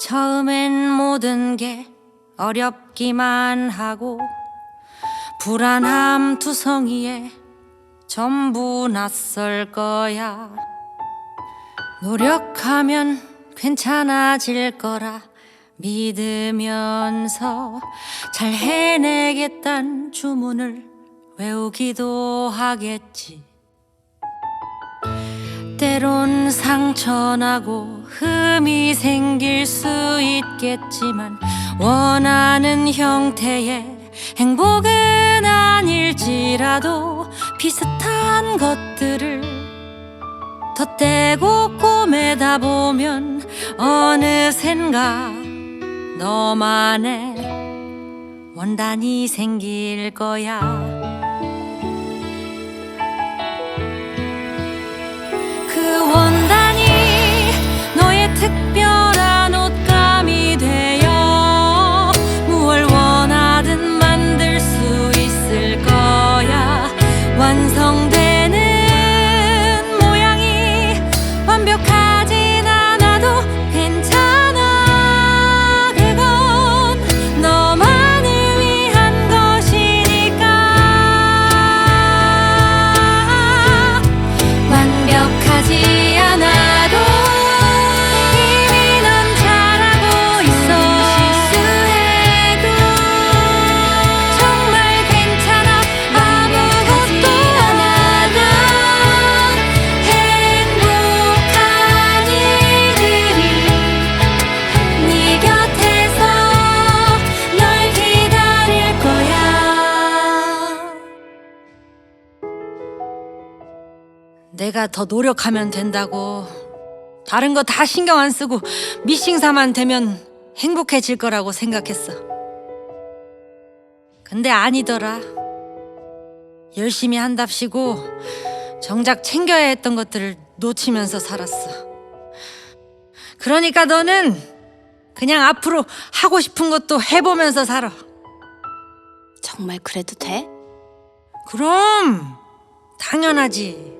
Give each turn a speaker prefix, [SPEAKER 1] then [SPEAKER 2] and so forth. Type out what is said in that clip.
[SPEAKER 1] 처음엔 모든 게 어렵기만 하고 불안함 투성이에 전부 낯설 거야. 노력하면 괜찮아질 거라 믿으면서 잘 해내겠단 주문을 외우기도 하겠지. 때론 상처나고 흠이 생길 수 있겠지만 원하는 형태의 행복은 아닐지라도 비슷한 것들을 덧대고 꼬매다 보면 어느샌가 너만의 원단이 생길 거야. 내가 더 노력하면 된다고 다른 거 다 신경 안 쓰고 미싱사만 되면 행복해질 거라고 생각했어. 근데 아니더라. 열심히 한답시고 정작 챙겨야 했던 것들을 놓치면서 살았어. 그러니까 너는 그냥 앞으로 하고 싶은 것도 해보면서 살아.
[SPEAKER 2] 정말 그래도 돼?
[SPEAKER 1] 그럼 당연하지.